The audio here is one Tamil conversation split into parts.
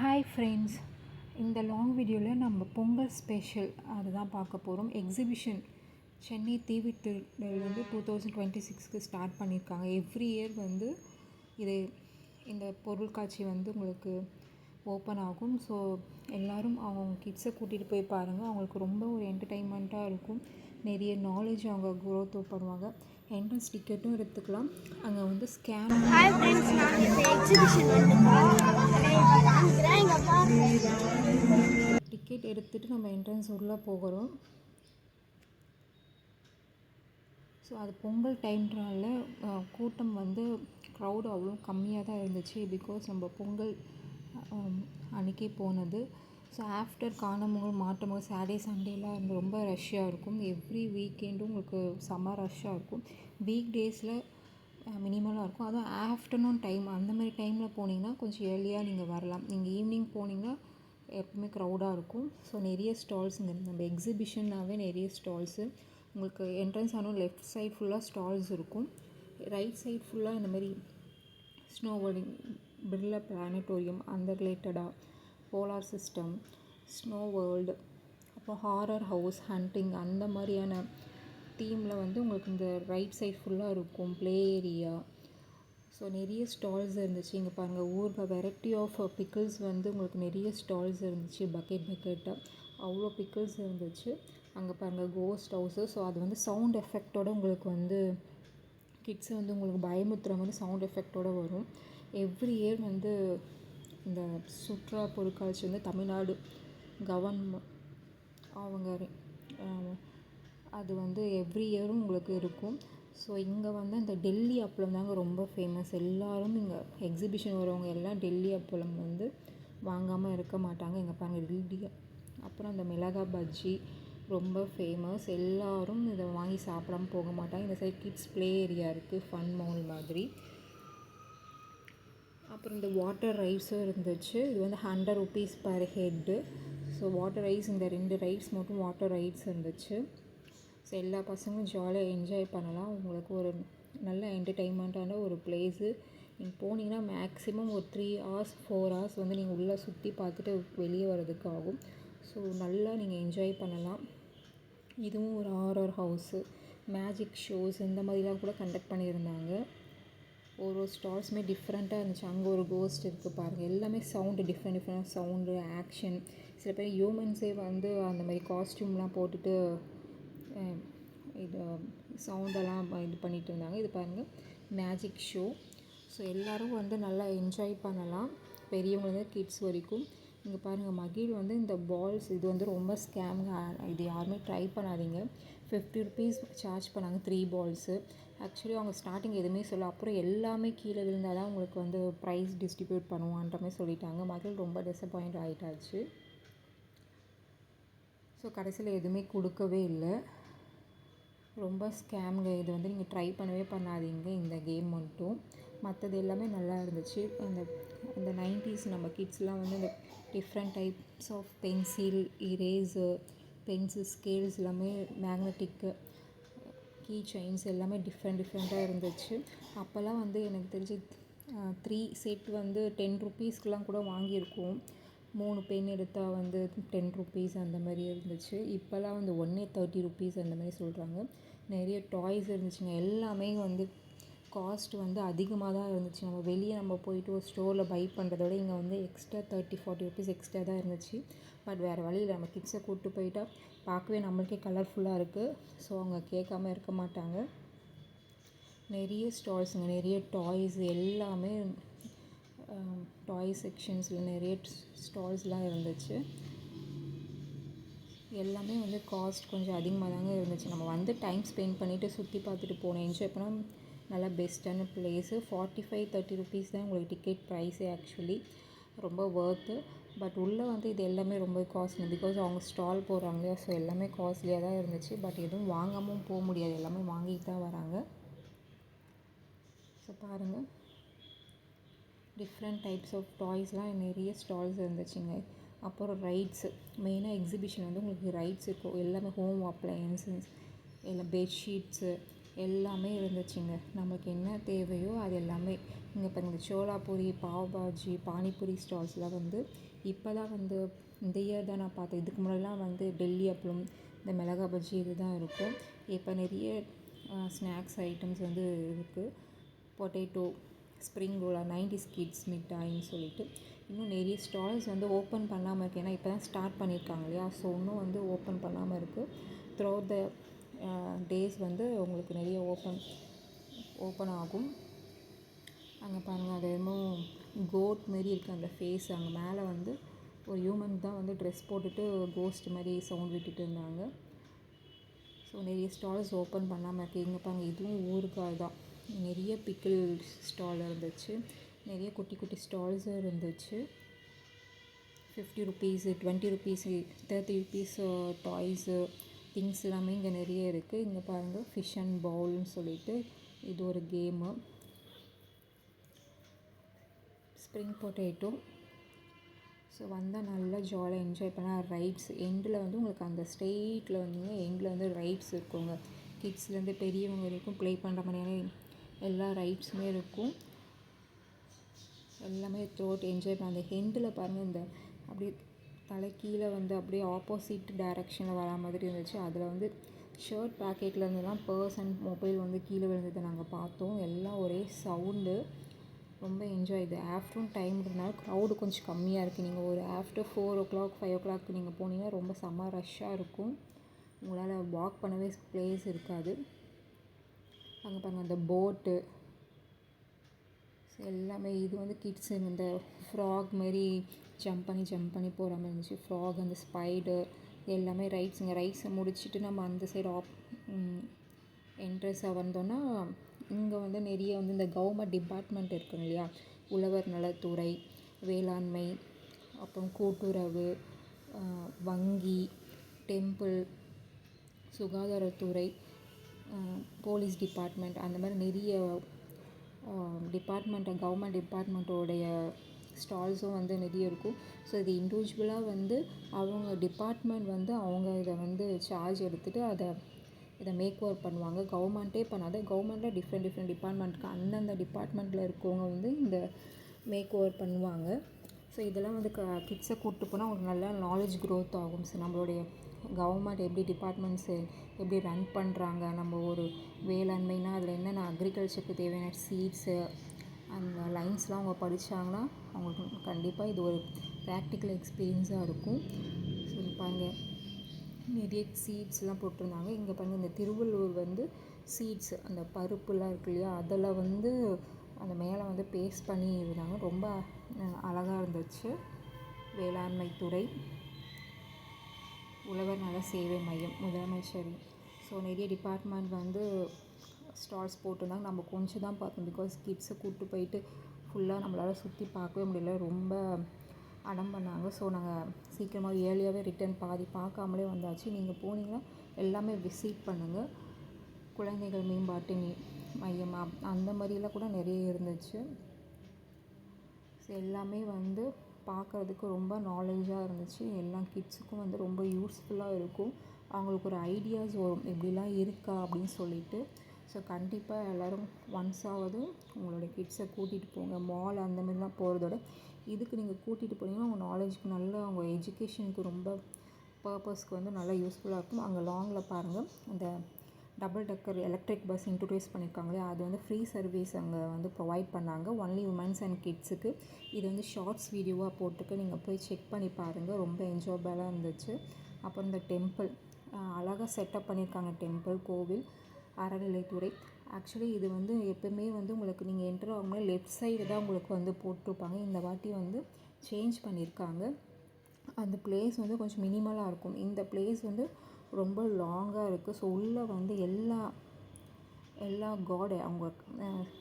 ஹாய் ஃப்ரெண்ட்ஸ் இந்த லாங் வீடியோவில் நம்ம பொங்கல் ஸ்பெஷல் அதுதான் பார்க்க போகிறோம் எக்ஸிபிஷன் சென்னை தீவிட்டில் வந்து டூ தௌசண்ட் டுவெண்ட்டி சிக்ஸ்க்கு ஸ்டார்ட் பண்ணியிருக்காங்க. எவ்ரி இயர் வந்து இது இந்த பொருட்காட்சி வந்து உங்களுக்கு ஓப்பன் ஆகும். ஸோ எல்லோரும் அவங்க கிட்ஸை கூட்டிகிட்டு போய் பாருங்கள் அவங்களுக்கு ரொம்ப ஒரு என்டர்டெயின்மெண்ட்டாக இருக்கும். நிறைய நாலேஜ் அவங்க க்ரோத் பண்ணுவாங்க. என்ட்ரன்ஸ் டிக்கெட்டும் எடுத்துக்கலாம். அங்கே வந்து ஸ்கேன் ஹாய் ஃப்ரெண்ட்ஸ் இந்த எக்ஸிபிஷன் டிக்கெட் எடுத்துகிட்டு நம்ம என்ட்ரன்ஸ் உள்ளே போகிறோம். ஸோ அது பொங்கல் டைம்னால கூட்டம் வந்து க்ரௌட் அவ்வளோ கம்மியாக தான் இருந்துச்சு பிகாஸ் நம்ம பொங்கல் ஆம், அன்னைக்கே போனது. ஸோ ஆஃப்டர் காணமுகல் மாட்டமுகல் சாட்டர்டே சண்டேலாம் வந்து ரொம்ப ரஷ்ஷாக இருக்கும். எவ்ரி வீக்கெண்டும் உங்களுக்கு செம்ம ரஷ்ஷாக இருக்கும். வீக் டேஸில் மினிமலாக இருக்கும். அதுவும் ஆஃப்டர்நூன் டைம் அந்த மாதிரி டைமில் போனீங்கன்னா கொஞ்சம் ஏர்லியாக நீங்கள் வரலாம். நீங்கள் ஈவினிங் போனீங்கன்னா எப்பவுமே க்ரௌடாக இருக்கும். ஸோ நிறைய ஸ்டால்ஸ் இங்கே நம்ம எக்ஸிபிஷன்னாவே நிறைய ஸ்டால்ஸு உங்களுக்கு என்ட்ரன்ஸ் ஆனால் லெஃப்ட் சைட் ஃபுல்லாக ஸ்டால்ஸ் இருக்கும். ரைட் சைட் ஃபுல்லாக இந்த மாதிரி ஸ்னோ வேர்டிங் பிர்லா பிளானட்டோரியம் அந்த ரிலேட்டடாக போலார் சிஸ்டம் ஸ்னோ வேர்ல்டு அப்புறம் ஹாரர் ஹவுஸ் ஹண்டிங் அந்த மாதிரியான தீமில் வந்து உங்களுக்கு இந்த ரைட் சைட் ஃபுல்லாக இருக்கும் ப்ளே ஏரியா. ஸோ நிறைய ஸ்டால்ஸ் இருந்துச்சு. இங்கே பாருங்கள் ஊரில் வெரைட்டி ஆஃப் பிக்கிள்ஸ் வந்து உங்களுக்கு நிறைய ஸ்டால்ஸ் இருந்துச்சு பக்கெட் பக்கெட்டாக அவ்வளோ பிக்கிள்ஸ் இருந்துச்சு. அங்கே பாருங்கள் கோஸ்ட் ஹவுஸு ஸோ அது வந்து சவுண்ட் எஃபெக்டோடு உங்களுக்கு வந்து கிட்ஸை வந்து உங்களுக்கு பயமுத்துற மாதிரி சவுண்ட் எஃபெக்டோடு வரும். எவ்ரி இயர் வந்து இந்த சுற்றுலா பொருட்காட்சி வந்து தமிழ்நாடு கவர்மெண்ட் அவங்க அது வந்து எவ்ரி இயரும் உங்களுக்கு இருக்கும். ஸோ இங்கே வந்து இந்த டெல்லி அப்பளம் தாங்க ரொம்ப ஃபேமஸ் எல்லாரும் இங்கே எக்ஸிபிஷன் வரவங்க எல்லாம் டெல்லி அப்பளம் வந்து வாங்காமல் இருக்க மாட்டாங்க. இங்கே பாருங்கள் டெல்லி. அப்புறம் இந்த மிளகா பஜ்ஜி ரொம்ப ஃபேமஸ் எல்லாரும் இதை வாங்கி சாப்பிடாம போக மாட்டாங்க. இந்த சைட் கிட்ஸ் ப்ளே ஏரியா இருக்குது ஃபன் மால் மாதிரி. அப்புறம் இந்த வாட்டர் ரைஸும் இருந்துச்சு. இது வந்து hundred rupees per head so water rides இந்த ரெண்டு ரைட்ஸ் மட்டும் வாட்டர் ரைட்ஸ் இருந்துச்சு. ஸோ எல்லா பசங்களும் ஜாலியாக என்ஜாய் பண்ணலாம். உங்களுக்கு ஒரு நல்ல என்டர்டெயின்மெண்ட்டான ஒரு பிளேஸு நீங்கள் போனீங்கன்னா மேக்ஸிமம் ஒரு த்ரீ ஹவர்ஸ் ஃபோர் ஹவர்ஸ் வந்து நீங்கள் உள்ளே சுற்றி பார்த்துட்டு வெளியே வர்றதுக்கு ஆகும் ஸோ நல்லா நீங்கள் என்ஜாய் பண்ணலாம். இதுவும் ஒரு ஹாரர் ஹவுஸு மேஜிக் ஷோஸ் இந்த மாதிரிலாம் கூட கண்டக்ட் பண்ணியிருந்தாங்க. ஒரு ஒரு ஸ்டால்ஸுமே டிஃப்ரெண்ட்டாக இருந்துச்சு. அங்கே ஒரு கோஸ்ட் இருக்குது பாருங்கள் எல்லாமே sound different different sound action சில பேர் ஹியூமன்ஸே வந்து அந்த மாதிரி காஸ்டியூம்லாம் போட்டுட்டு இது சவுண்டெல்லாம் இது பண்ணிட்டு இருந்தாங்க. இது பாருங்கள் மேஜிக் ஷோ ஸோ எல்லோரும் வந்து நல்லா என்ஜாய் பண்ணலாம். பெரியவங்களுக்கு கிட்ஸ் வரைக்கும். இங்கே பாருங்கள் மகிழ் வந்து இந்த பால்ஸ் இது வந்து ரொம்ப ஸ்கேம்ங்க இது யாருமே ட்ரை பண்ணாதீங்க. ஃபிஃப்டி ருபீஸ் சார்ஜ் பண்ணாங்க த்ரீ பால்ஸு ஆக்சுவலி அவங்க ஸ்டார்டிங் எதுவுமே சொல்ல அப்புறம் எல்லாமே கீழே விழுந்தால் தான் உங்களுக்கு வந்து ப்ரைஸ் டிஸ்ட்ரிபியூட் பண்ணுவான்ற மாதிரி சொல்லிட்டாங்க. மக்கள் ரொம்ப டிசப்பாயிண்ட் ஆகிட்டாச்சு ஸோ கடைசியில் எதுவுமே கொடுக்கவே இல்லை. ரொம்ப ஸ்கேம்ங்க இது வந்து நீங்கள் ட்ரை பண்ணவே பண்ணாதீங்க. இந்த கேம் மட்டும். மற்றது எல்லாமே நல்லா இருந்துச்சு. அந்த இந்த நைன்டிஸ் நம்ம கிட்ஸ்லாம் வந்து இந்த different types of pencil eraser pencil scales எல்லாமே மேக்னெட்டிக்கு கீ செயின்ஸ் எல்லாமே டிஃப்ரெண்ட் டிஃப்ரெண்ட்டாக இருந்துச்சு. அப்போல்லாம் வந்து எனக்கு தெரிஞ்சு த்ரீ செட் வந்து டென் ருப்பீஸ்க்குலாம் கூட வாங்கியிருக்கோம். மூணு பென் எடுத்தால் வந்து டென் ருப்பீஸ் அந்த மாதிரி இருந்துச்சு. இப்போல்லாம் வந்து ஒன்னே தேர்ட்டி ருப்பீஸ் அந்த மாதிரி சொல்கிறாங்க நிறைய டாய்ஸ் இருந்துச்சுங்க. எல்லாமே வந்து காஸ்ட் வந்து அதிகமாக தான் இருந்துச்சு. நம்ம வெளியே நம்ம போயிட்டு ஒரு ஸ்டோரில் பை பண்ணுறதோட இங்கே வந்து extra thirty forty rupees extra தான் இருந்துச்சு. பட் வேறு வழியில் நம்ம கிட்ஸை கூப்பிட்டு போயிட்டா பார்க்கவே நம்மளுக்கே கலர்ஃபுல்லாக இருக்குது ஸோ அவங்க கேட்காம இருக்க மாட்டாங்க. நிறைய ஸ்டால்ஸுங்க நிறைய டாய்ஸ் எல்லாமே டாய் செக்ஷன்ஸில் நிறைய ஸ்டால்ஸ்லாம் இருந்துச்சு. எல்லாமே வந்து காஸ்ட் கொஞ்சம் அதிகமாக தாங்க இருந்துச்சு. நம்ம வந்து டைம் ஸ்பெண்ட் பண்ணிவிட்டு சுற்றி பார்த்துட்டு போனோம் என்ஜாய் பண்ணால் நல்லா பெஸ்ட்டான place forty five thirty rupees தான் உங்களுக்கு டிக்கெட் ப்ரைஸே ஆக்சுவலி ரொம்ப ஒர்த்து பட் உள்ளே வந்து இது எல்லாமே ரொம்ப காஸ்ட்லி பிகாஸ் அவங்க ஸ்டால் போகிறாங்க ஸோ எல்லாமே காஸ்ட்லியாக தான் இருந்துச்சு. பட் எதுவும் வாங்காமல் போக முடியாது. எல்லாமே வாங்கிட்டு தான் வராங்க. ஸோ பாருங்கள் டிஃப்ரெண்ட் டைப்ஸ் ஆஃப் டாய்ஸ்லாம் நிறைய ஸ்டால்ஸ் இருந்துச்சுங்க. அப்புறம் ரைட்ஸு மெயினாக எக்ஸிபிஷன் வந்து உங்களுக்கு ரைட்ஸ் இருக்கும். எல்லாமே ஹோம் அப்ளையன்சஸ் இல்லை பெட்ஷீட்ஸு எல்லாமே இருந்துச்சுங்க. நமக்கு என்ன தேவையோ அது எல்லாமே. இங்கே பாருங்கள் சோலாபூரி பாவ் பாஜி பானிபூரி ஸ்டால்ஸ்லாம் வந்து இப்போ தான் வந்து இந்த இயர் தான் நான் பார்த்தேன். இதுக்கு முன்னாடிலாம் வந்து டெல்லி அப்பளம் இந்த மிளகா பஜ்ஜி இது தான் இருக்கும். இப்போ நிறைய ஸ்நாக்ஸ் ஐட்டம்ஸ் வந்து இருக்குது பொட்டேட்டோ ஸ்ப்ரிங் ரோலா நைன்டி கிட்ஸ் மிட்டாயின்னு சொல்லிட்டு. இன்னும் நிறைய ஸ்டால்ஸ் வந்து ஓப்பன் பண்ணாமல் இருக்குது ஏன்னா இப்போ தான் ஸ்டார்ட் பண்ணியிருக்காங்க இல்லையா? ஸோ இன்னும் வந்து ஓப்பன் பண்ணாமல் இருக்குது த்ரோ த டேஸ் வந்து உங்களுக்கு நிறைய ஓப்பன் ஓப்பன் ஆகும். அங்கே பாருங்கள் அது என்னமோ கோட் மாரி இருக்குது அந்த ஃபேஸ் அங்கே மேலே வந்து ஒரு ஹியூமன் தான் வந்து ட்ரெஸ் போட்டுட்டு கோஸ்ட் மாதிரி சவுண்ட் விட்டுட்டு இருந்தாங்க. ஸோ நிறைய ஸ்டால்ஸ் ஓப்பன் பண்ணாமல் இருக்குது இங்கே பாருங்கள் இதுவும் ஊறுகாய் தான் நிறைய பிக்கிள் ஸ்டால் இருந்துச்சு. நிறைய குட்டி குட்டி ஸ்டால்ஸும் இருந்துச்சு. Fifty rupees twenty rupees thirty rupees toys things எல்லாமே இங்கே நிறைய இருக்குது இங்கே பாருங்கள் ஃபிஷ் அண்ட் பவுல்னு சொல்லிட்டு இது ஒரு கேமு ஸ்ப்ரிங் பொட்டேட்டோ ஸோ வந்தால் நல்லா ஜாலியாக என்ஜாய் பண்ணால் ரைட்ஸ் எண்டில் வந்து உங்களுக்கு அந்த ஸ்டேட்டில் வந்து எண்டில் வந்து ரைட்ஸ் இருக்குங்க. கிட்ஸ்லேருந்து பெரியவங்க வரைக்கும் ப்ளே பண்ணுற மாதிரியான எல்லா ரைட்ஸுமே இருக்கும். எல்லாமே த்ரோட் என்ஜாய் பண்ண அந்த ஹெண்டில் பாருங்கள் இந்த அப்படியே தலை கீழே வந்து அப்படியே ஆப்போசிட் டைரக்ஷனில் வர மாதிரி இருந்துச்சு. அதில் வந்து ஷர்ட் பேக்கெட்லேருந்து தான் பர்ஸ் அண்ட் மொபைல் வந்து கீழே விழுந்ததை நாங்கள் பார்த்தோம். எல்லாம் ஒரே சவுண்டு ரொம்ப என்ஜாய் இது ஆஃப்டர்நூன் டைம்ன்றனால க்ரௌடு கொஞ்சம் கம்மியாக இருக்குது நீங்கள் ஒரு after four o'clock five o'clock நீங்கள் போனீங்கன்னா ரொம்ப செம்ம ரஷ்ஷாக இருக்கும். உங்களால் வாக் பண்ணவே ப்ளேஸ் இருக்காது. அங்கே பாருங்கள் அந்த போட்டு எல்லாமே இது வந்து கிட்ஸு இந்த ஃப்ராக் மாரி ஜம்ப் பண்ணி ஜம்ப் பண்ணி போகிற மாதிரி இருந்துச்சு. ஃப்ராக் அந்த ஸ்பைடர் எல்லாமே ரைட்ஸுங்க ரைட்ஸை முடிச்சுட்டு நம்ம அந்த சைடு ஆப் என்ட்ரஸாக வந்தோன்னா இங்கே வந்து நிறைய வந்து இந்த கவர்மெண்ட் டிபார்ட்மெண்ட் இருக்குங்க இல்லையா? உழவர் நலத்துறை வேளாண்மை அப்புறம் கூட்டுறவு வங்கி டெம்பிள் சுகாதாரத்துறை போலீஸ் டிபார்ட்மெண்ட் அந்த மாதிரி நிறைய டிபார்ட்மெண்ட்டை கவர்மெண்ட் டிபார்ட்மெண்ட்டோடைய ஸ்டால்ஸும் வந்து நிறைய இருக்கும். ஸோ இது இண்டிவிஜுவலாக வந்து அவங்க டிபார்ட்மெண்ட் வந்து அவங்க இதை வந்து சார்ஜ் எடுத்துகிட்டு அதை இதை மேக் ஒர்க் பண்ணுவாங்க. கவர்மெண்ட்டே பண்ணாத கவர்மெண்ட்டில் டிஃப்ரெண்ட் டிஃப்ரெண்ட் டிபார்ட்மெண்ட்டுக்கு அந்தந்த டிபார்ட்மெண்ட்டில் இருக்கவங்க வந்து இந்த மேக் ஓவர் பண்ணுவாங்க. ஸோ இதெல்லாம் வந்து க கிட்ஸை கூப்பிட்டு போனால் அவங்களுக்கு நல்லா நாலேஜ் க்ரோத் ஆகும். ஸோ நம்மளுடைய கவர்மெண்ட் எப்படி டிபார்ட்மெண்ட்ஸு எப்படி ரன் பண்ணுறாங்க நம்ம ஒரு வேளாண்மைனா அதில் என்னென்ன அக்ரிகல்ச்சருக்கு தேவையான சீட்ஸு அந்த லைன்ஸ்லாம் அவங்க படித்தாங்கன்னா அவங்களுக்கு கண்டிப்பாக இது ஒரு ப்ராக்டிக்கல் எக்ஸ்பீரியன்ஸாக இருக்கும். ஸோ பாருங்கள் நிறைய சீட்ஸ்லாம் போட்டிருந்தாங்க. இங்கே பாருங்கள் இந்த திருவள்ளூர் வந்து சீட்ஸ் அந்த பருப்புலாம் இருக்கு இல்லையா? அதில் வந்து அந்த மேலே வந்து பேஸ்ட் பண்ணி இருந்தாங்க. ரொம்ப அழகாக இருந்துச்சு. வேளாண்மை துறை உழவர் நல சேவை மையம் முதலமைச்சர். ஸோ நிறைய டிபார்ட்மெண்ட் வந்து ஸ்டால்ஸ் போட்டிருந்தாங்க. நம்ம கொஞ்சம் தான் பார்த்தோம். பிகாஸ் கிட்ஸை கூப்பிட்டு போயிட்டு ஃபுல்லாக நம்மளால் சுற்றி பார்க்கவே முடியல. ரொம்ப அடம் பண்ணாங்க. ஸோ நாங்கள் சீக்கிரமாக ஏர்லியாகவே ரிட்டர்ன் பாதி பார்க்காமலே வந்தாச்சு. நீங்கள் போனீங்கன்னா எல்லாமே விசிட் பண்ணுங்கள் குழந்தைகள் மேம்பாட்டு மையம் அந்த மாதிரிலாம் கூட நிறைய இருந்துச்சு. ஸோ எல்லாமே வந்து பார்க்குறதுக்கு ரொம்ப நாலேஜாக இருந்துச்சு. எல்லா கிட்ஸுக்கும் வந்து ரொம்ப யூஸ்ஃபுல்லாக இருக்கும். அவங்களுக்கு ஒரு ஐடியாஸ் வரும். இப்படிலாம் இருக்கா அப்படின்னு சொல்லிட்டு. ஸோ கண்டிப்பாக எல்லோரும் ஒன்ஸாவது உங்களுடைய கிட்ஸை கூட்டிகிட்டு போங்க. மால் அந்த மாதிரிலாம் போகிறதோட இதுக்கு நீங்கள் கூட்டிகிட்டு போனீங்கன்னா உங்கள் நாலேஜுக்கு நல்ல அவங்க எஜுகேஷனுக்கு ரொம்ப பர்பஸ்க்கு வந்து நல்லா யூஸ்ஃபுல்லாக இருக்கும். அங்கே லாங்கில் பாருங்கள் அந்த double decker electric bus introduce பண்ணியிருக்காங்களே அது வந்து ஃப்ரீ சர்வீஸ் அங்கே வந்து ப்ரொவைட் பண்ணாங்க. ஒன்லி உமன்ஸ் அண்ட் கிட்ஸுக்கு இது வந்து ஷார்ட்ஸ் வீடியோவாக போட்டிருக்கு. நீங்கள் போய் செக் பண்ணி பாருங்கள் ரொம்ப என்ஜாயபிளாக இருந்துச்சு. அப்புறம் இந்த டெம்பிள் அழகாக செட்டப் பண்ணியிருக்காங்க டெம்பிள் கோவில். அறநிலைத்துறை ஆக்சுவலி இது வந்து எப்போவுமே வந்து உங்களுக்கு நீங்கள் என்ட்ரு ஆகும்போது லெஃப்ட் சைடு தான் உங்களுக்கு வந்து போட்டிருப்பாங்க. இந்த வாட்டி வந்து சேஞ்ச் பண்ணியிருக்காங்க அந்த பிளேஸ் வந்து கொஞ்சம் மினிமலாக இருக்கும். இந்த பிளேஸ் வந்து ரொம்ப லாங்காக இருக்குது ஸோ உள்ளே வந்து எல்லா எல்லா காடு அவங்க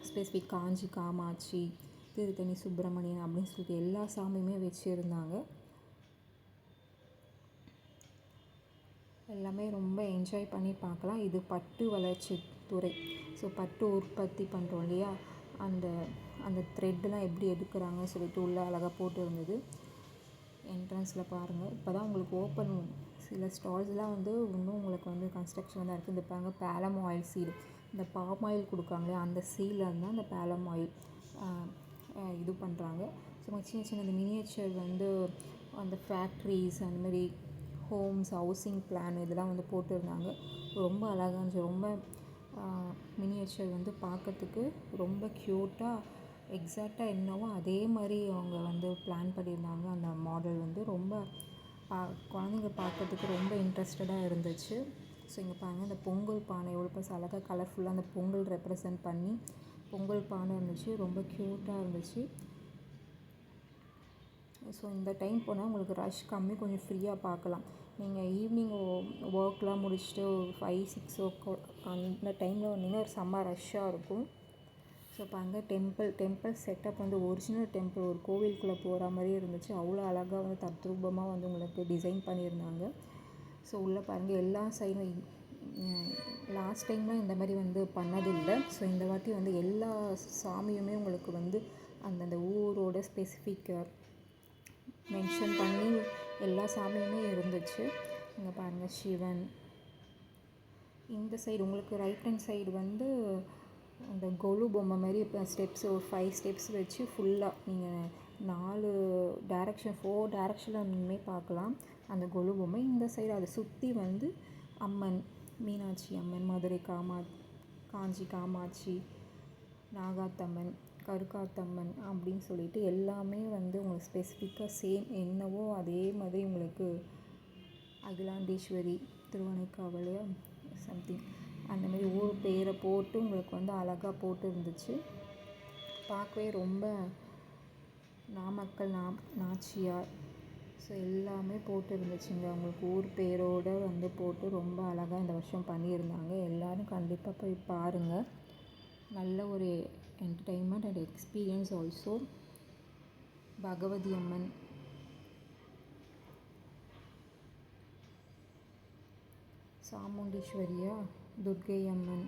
ஸ்பெசிஃபிக் காஞ்சி காமாட்சி திருத்தணி சுப்பிரமணியன் அப்படின்னு சொல்லிட்டு எல்லா சாமியுமே வச்சுருந்தாங்க. எல்லாமே ரொம்ப என்ஜாய் பண்ணி பார்க்கலாம். இது பட்டு வளர்ச்சி துறை. ஸோ பட்டு உற்பத்தி பண்ணுறோம் இல்லையா? அந்த அந்த த்ரெட்டெலாம் எப்படி எடுக்கிறாங்கன்னு சொல்லிட்டு உள்ளே அழகாக போட்டு இருந்தது. என்ட்ரன்ஸில் பாருங்கள் இப்போ தான் உங்களுக்கு ஓப்பன் சில ஸ்டால்ஸ்லாம் வந்து இன்னும் உங்களுக்கு வந்து கன்ஸ்ட்ரக்ஷன் தான் இருக்குது இந்த பாருங்க பேலம் ஆயில் சீடு இந்த பாம் ஆயில் கொடுக்காங்களே அந்த சீலில் இருந்தால் அந்த பேலம் ஆயில் இது பண்ணுறாங்க ஸோ சின்ன சின்ன இந்த மினியேச்சர் வந்து அந்த ஃபேக்ட்ரிஸ் அந்த மாதிரி ஹோம்ஸ் ஹவுசிங் பிளான் இதெல்லாம் வந்து போட்டிருந்தாங்க. ரொம்ப அழகாக இருந்துச்சு. ரொம்ப மினியேச்சர் வந்து பார்க்கறதுக்கு ரொம்ப க்யூட்டாக எக்ஸாக்டாக என்னவோ அதே மாதிரி அவங்க வந்து பிளான் பண்ணியிருந்தாங்க. அந்த மாடல் வந்து ரொம்ப பா குழந்தைங்க பார்க்கறதுக்கு ரொம்ப இன்ட்ரெஸ்டடாக இருந்துச்சு. ஸோ இங்கே பாருங்கள் இந்த பொங்கல் பானை எவ்வளோ பெருசு அழகாக கலர்ஃபுல்லாக அந்த பொங்கல் ரெப்ரசன்ட் பண்ணி பொங்கல் பானை இருந்துச்சு. ரொம்ப க்யூட்டாக இருந்துச்சு. ஸோ இந்த டைம் போனால் உங்களுக்கு ரஷ் கம்மி கொஞ்சம் ஃப்ரீயாக பார்க்கலாம் நீங்கள் ஈவினிங் ஒர்க்லாம் முடிச்சுட்டு ஃபைவ் சிக்ஸ் ஓ அந்த டைமில் வந்தீங்கன்னா ஒரு செம்ம ரஷ்ஷாக இருக்கும். ஸோ இப்போ அங்கே டெம்பிள் டெம்பிள் செட்டப் வந்து ஒரிஜினல் டெம்பிள் ஒரு கோவிலுக்குள்ளே போகிற மாதிரி இருந்துச்சு. அவ்வளோ அழகாக வந்து தத்ரூபமாக வந்து உங்களுக்கு டிசைன் பண்ணியிருந்தாங்க. ஸோ உள்ளே பாருங்கள் எல்லா சைடும் லாஸ்ட் டைம்லாம் இந்த மாதிரி வந்து பண்ணதில்லை. ஸோ இந்த வாட்டி வந்து எல்லா சாமியுமே உங்களுக்கு வந்து அந்தந்த ஊரோட ஸ்பெசிஃபிக்காக மென்ஷன் பண்ணி எல்லா சாமியுமே இருந்துச்சு. இங்கே பாருங்கள் சிவன். இந்த சைடு உங்களுக்கு ரைட் ஹேண்ட் சைடு வந்து அந்த கொலு பொம்மை மாதிரி இப்போ ஸ்டெப்ஸ் ஒரு ஃபைவ் ஸ்டெப்ஸ் வச்சு ஃபுல்லாக நீங்கள் நாலு டேரெக்ஷன் ஃபோர் டேரெக்ஷன்லுமே பார்க்கலாம். அந்த கொலு பொம்மை. இந்த சைடு அதை சுற்றி வந்து அம்மன் மீனாட்சி அம்மன் மதுரை காமா காஞ்சி காமாட்சி நாகாத்தம்மன். கருக்காத்தம்மன் அப்படின்னு சொல்லிட்டு எல்லாமே வந்து உங்களுக்கு ஸ்பெசிஃபிக்காக சேம் என்னவோ அதே மாதிரி உங்களுக்கு அகிலாண்டேஸ்வரி திருவனைக்காவல் சம்திங் அந்த மாதிரி ஊர் பேரை போட்டு உங்களுக்கு வந்து அழகாக போட்டு இருந்துச்சு பார்க்கவே ரொம்ப நாமக்கல் நாம் நாச்சியார். ஸோ எல்லாமே போட்டு இருந்துச்சுங்க அவங்களுக்கு ஊர் பேரோடு வந்து போட்டு ரொம்ப அழகாக இந்த வருஷம் பண்ணியிருந்தாங்க. எல்லோரும் கண்டிப்பாக போய் பாருங்கள் நல்ல ஒரு entertainment and experience also Bhagavathi Amman சாமுண்டீஸ்வரியா Durgai Amman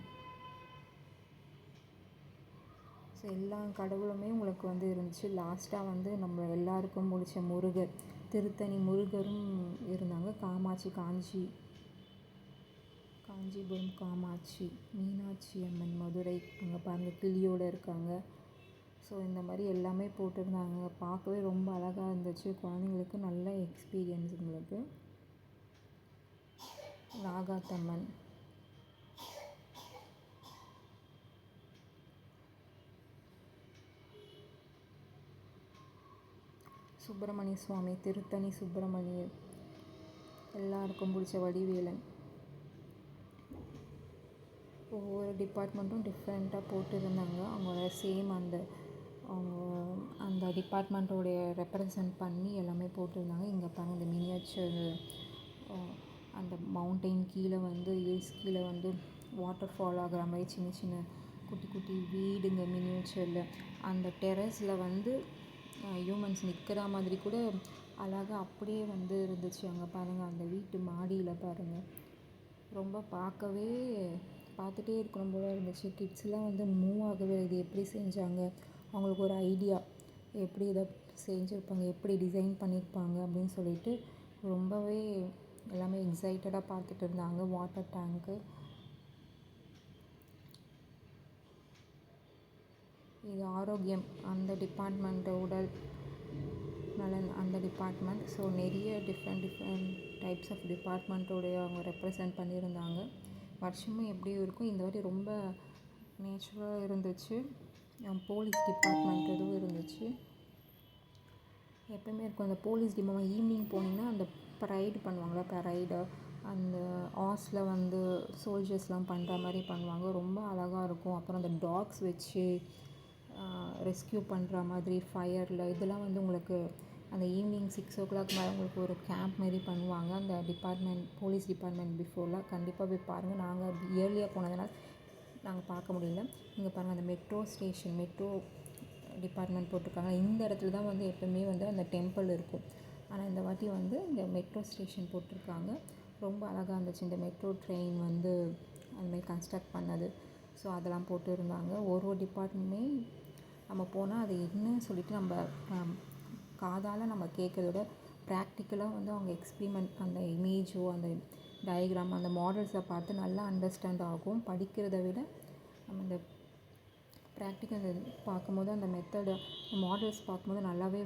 so எல்லா கடவுளுமே உங்களுக்கு வந்து இருந்துச்சு. லாஸ்ட்டாக வந்து நம்ம எல்லாருக்கும் முடித்த முருகர். திருத்தணி முருகரும் இருந்தாங்க. காமாட்சி காஞ்சி. காஞ்சிபுரம் காமாட்சி மீனாட்சி அம்மன் மதுரை. அங்கே பாருங்கள் கிளியோடு இருக்காங்க. ஸோ இந்த மாதிரி எல்லாமே போட்டிருந்தாங்க. பார்க்கவே ரொம்ப அழகாக இருந்துச்சு. குழந்தைங்களுக்கு நல்ல எக்ஸ்பீரியன்ஸ் உங்களுக்கு. நாகாத்தம்மன் சுப்பிரமணிய சுவாமி திருத்தணி சுப்பிரமணியர் எல்லாருக்கும் பிடிச்ச வடிவேலன். ஒவ்வொரு டிபார்ட்மெண்ட்டும் டிஃப்ரெண்ட்டாக போட்டிருந்தாங்க. அவங்களோட சேம் அந்த அவங்க அந்த டிபார்ட்மெண்ட்டோடைய ரெப்ரசன்ட் பண்ணி எல்லாமே போட்டிருந்தாங்க. இங்கே பாருங்கள் இந்த மினியேச்சர் அந்த மவுண்டெயின் கீழே வந்து ஹில்ஸ் கீழே வந்து வாட்டர் ஃபால் ஆகிற மாதிரி சின்ன சின்ன குட்டி குட்டி வீடுங்க மினியேச்சரில் அந்த டெரஸில் வந்து ஹியூமன்ஸ் நிற்கிற மாதிரி கூட அழகாக அப்படியே வந்து இருந்துச்சு. அங்கே பாருங்கள் அந்த வீட்டு மாடியில் பாருங்கள் ரொம்ப பார்க்கவே பார்த்துட்டே இருக்கணும் போல இருந்துச்சு. கிட்ஸ்லாம் வந்து மூவ் ஆகவே இது எப்படி செஞ்சாங்க? அவங்களுக்கு ஒரு ஐடியா எப்படி இதை செஞ்சுருப்பாங்க? எப்படி டிசைன் பண்ணியிருப்பாங்க அப்படின்னு சொல்லிட்டு ரொம்பவே எல்லாமே எக்ஸைட்டடாக பார்த்துட்டு இருந்தாங்க. வாட்டர் டேங்க்கு இது ஆரோக்கியம். அந்த டிபார்ட்மெண்ட்டு உடல் நலன் அந்த டிபார்ட்மெண்ட் ஸோ நிறைய டிஃப்ரெண்ட் டிஃப்ரெண்ட் டைப்ஸ் ஆஃப் டிபார்ட்மெண்ட்டோடைய அவங்க ரெப்ரசன்ட் பண்ணியிருந்தாங்க. வருஷமும் எப்படியும் இருக்கும் இந்த வாட்டி ரொம்ப நேச்சுரலாக இருந்துச்சு. போலீஸ் டிபார்ட்மெண்ட் இதுவும் இருந்துச்சு. எப்போயுமே இருக்கும் அந்த போலீஸ் டிபார்ட்மெண்ட் ஈவினிங் போனீங்கன்னா அந்த ப்ரைடு பண்ணுவாங்களா ப்ரைடு அந்த ஆஸில் வந்து சோல்ஜர்ஸ்லாம் பண்ணுற மாதிரி பண்ணுவாங்க. ரொம்ப அழகாக இருக்கும். அப்புறம் அந்த டாக்ஸ் வச்சு ரெஸ்க்யூ பண்ணுற மாதிரி ஃபயரில் இதெல்லாம் வந்து உங்களுக்கு அந்த ஈவினிங் சிக்ஸ் ஓ கிளாக் மேலே உங்களுக்கு ஒரு கேம்ப் மாரி பண்ணுவாங்க. அந்த டிபார்ட்மெண்ட் போலீஸ் டிபார்ட்மெண்ட் பிஃபோரில் கண்டிப்பாக போய் பாருங்கள் நாங்கள் இயர்லியாக போனதுனால நாங்கள் பார்க்க முடியல. இங்கே பாருங்கள் அந்த மெட்ரோ ஸ்டேஷன் மெட்ரோ டிபார்ட்மெண்ட் போட்டிருக்காங்க. இந்த இடத்துல தான் வந்து எப்போவுமே வந்து அந்த டெம்பிள் இருக்கும். ஆனால் இந்த வாட்டி வந்து இங்கே மெட்ரோ ஸ்டேஷன் போட்டிருக்காங்க. ரொம்ப அழகாக இருந்துச்சு. இந்த மெட்ரோ ட்ரெயின் வந்து அதுமாரி கன்ஸ்ட்ரக்ட் பண்ணது. ஸோ அதெல்லாம் போட்டு இருந்தாங்க ஒரு ஒரு டிபார்ட்மெண்ட்டுமே நம்ம போனால் அது என்ன சொல்லிட்டு நம்ம காதால் நம்ம கேட்குறத விட ப்ராக்டிக்கலாக வந்து அவங்க எக்ஸ்பிரிமெண்ட் அந்த இமேஜோ அந்த டயக்ராம் அந்த மாடல்ஸை பார்த்து நல்லா அண்டர்ஸ்டாண்ட் ஆகும். படிக்கிறத விட நம்ம இந்த ப்ராக்டிக்கல் பார்க்கும்போது அந்த மெத்தடு மாடல்ஸ் பார்க்கும்போது நல்லாவே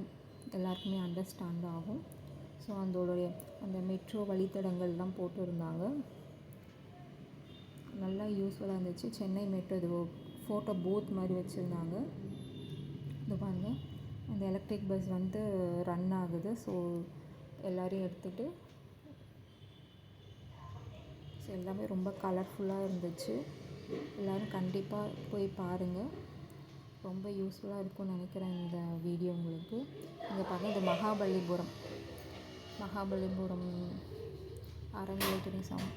எல்லாருக்குமே அண்டர்ஸ்டாண்ட் ஆகும். ஸோ அதோடைய அந்த மெட்ரோ வழித்தடங்கள்லாம் போட்டிருந்தாங்க. நல்லா யூஸ்ஃபுல்லாக இருந்துச்சு. சென்னை மெட்ரோ இது ஃபோட்டோ போத் மாதிரி வச்சுருந்தாங்க. இது பாருங்கள் அந்த எலக்ட்ரிக் பஸ் வந்து ரன் ஆகுது. ஸோ எல்லோரையும் எடுத்துகிட்டு ஸோ எல்லாமே ரொம்ப கலர்ஃபுல்லாக இருந்துச்சு. எல்லோரும் கண்டிப்பாக போய் பாருங்கள் ரொம்ப யூஸ்ஃபுல்லாக இருக்கும்னு நினைக்கிறேன் இந்த வீடியோ உங்களுக்கு. இங்கே பாருங்கள் இது மகாபலிபுரம். மகாபலிபுரம் அறநிலையத்துறை சாமி.